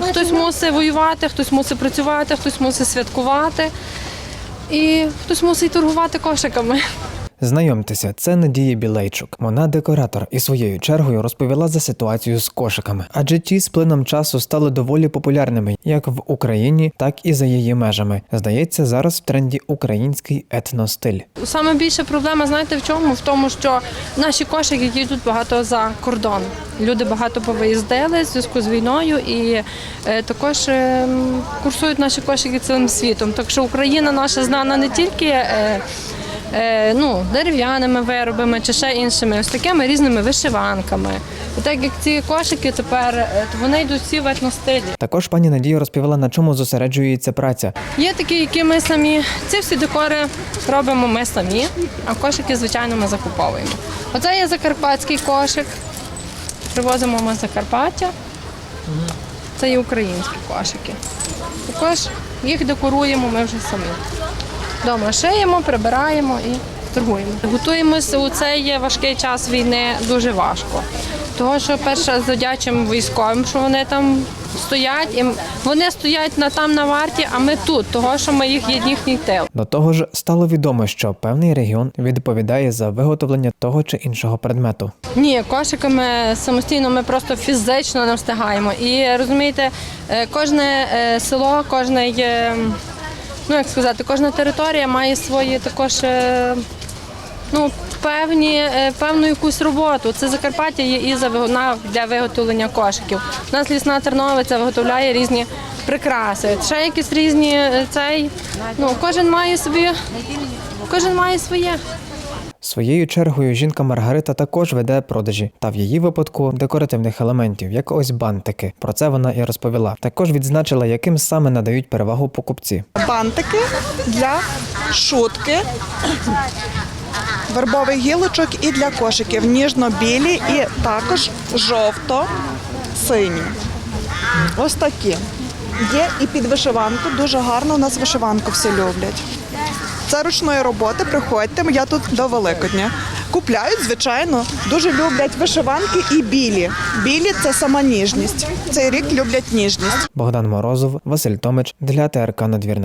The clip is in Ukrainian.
Хтось мусить воювати, хтось мусить працювати, хтось мусить святкувати і хтось мусить торгувати кошиками. Знайомтеся, це Надія Білейчук. Вона декоратор і своєю чергою розповіла за ситуацію з кошиками, адже ті з плином часу стали доволі популярними як в Україні, так і за її межами. Здається, зараз в тренді український етностиль. Саме більша проблема, знаєте, в чому? В тому, що наші кошики їдуть багато за кордон. Люди багато повиїздили в зв'язку з війною і е, також е, курсують наші кошики цілим світом. Так що Україна наша знана не тільки. Е, е, Ну, дерев'яними виробами чи ще іншими, ось такими різними вишиванками. І так як ці кошики тепер, то вони йдуть всі в етностилі. Також пані Надія розповіла, на чому зосереджується праця. Є такі, які ми самі. Ці всі декори робимо ми самі, а кошики, звичайно, ми закуповуємо. Оце є закарпатський кошик. Привозимо ми з Закарпаття. Це є українські кошики. Також їх декоруємо ми вже самі. Дома шиємо, прибираємо і торгуємо. Готуємося у цей важкий час війни дуже важко. Того, що перше з одячим військовим, що вони там стоять, і вони стоять на там на варті, а ми тут, того, що ми їх є їхній тил. До того ж, стало відомо, що певний регіон відповідає за виготовлення того чи іншого предмету. Ні, кошиками самостійно ми просто фізично не встигаємо. І розумієте, е, кожне е, село, кожне, е, ну як сказати, кожна територія має свої також. Ну, певні, е, певну якусь роботу. Це Закарпаття є і завигона для виготовлення кошиків. У нас лісна Терновиця виготовляє різні прикраси. Ще якісь різні е, цей. Ну, кожен має собі, кожен має своє. Своєю чергою жінка Маргарита також веде продажі, та в її випадку декоративних елементів, як ось бантики. Про це вона і розповіла. Також відзначила, яким саме надають перевагу покупці. бантики для шутки, вербових гілочок і для кошиків ніжно-білі і також жовто-сині. Ось такі. Є і під вишиванку. Дуже гарно у нас вишиванку всі люблять. Це ручної роботи, приходьте, я тут до Великодня. Купляють, звичайно, дуже люблять вишиванки і білі. Білі це сама ніжність. Цей рік люблять ніжність. Богдан Морозов, Василь Томич для ТРК Надвірна.